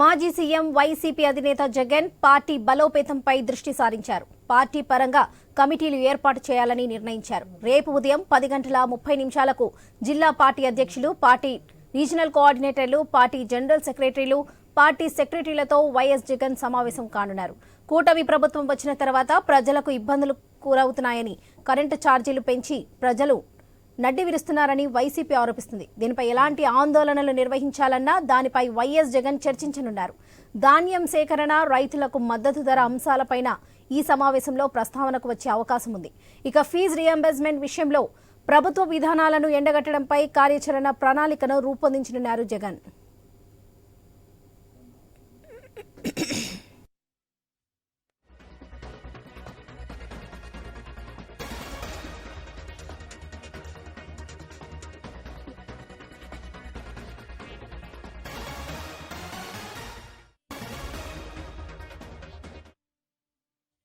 మాజీ CM YCP అధినేత Jagan party బలోపేతంపై దృష్టి సారించారు. పార్టీ పరంగా కమిటీలు ఏర్పాటు చేయాలని నిర్ణయించారు. రేపు ఉదయం పది గంటల ముప్పై నిమిషాలకు జిల్లా పార్టీ అధ్యక్షులు పార్టీ రీజనల్ కోఆర్డినేటర్లు పార్టీ జనరల్ సెక్రటరీలు పార్టీ సెక్రటరీలతో వైఎస్ జగన్ సమావేశం కానున్నారు. కూటమి ప్రభుత్వం వచ్చిన తర్వాత ప్రజలకు ఇబ్బందులు కూరవుతున్నాయని కరెంటు ఛార్జీలు పెంచి ప్రజలు నడ్డి విరుస్తున్నారని వైసీపీ ఆరోపిస్తుంది. దీనిపై ఎలాంటి ఆందోళనలు నిర్వహించాలన్నా దానిపై వైఎస్ జగన్ చర్చించనున్నారు. ధాన్యం సేకరణ రైతులకు మద్దతు ధర అంశాలపైన ఈ సమావేశంలో ప్రస్తావనకు వచ్చే అవకాశం ఉంది. ఇక ఫీజు రియంబర్స్మెంట్ విషయంలో ప్రభుత్వ విధానాలను ఎండగట్టడంపై కార్యాచరణ ప్రణాళికను రూపొందించనున్నారు జగన్.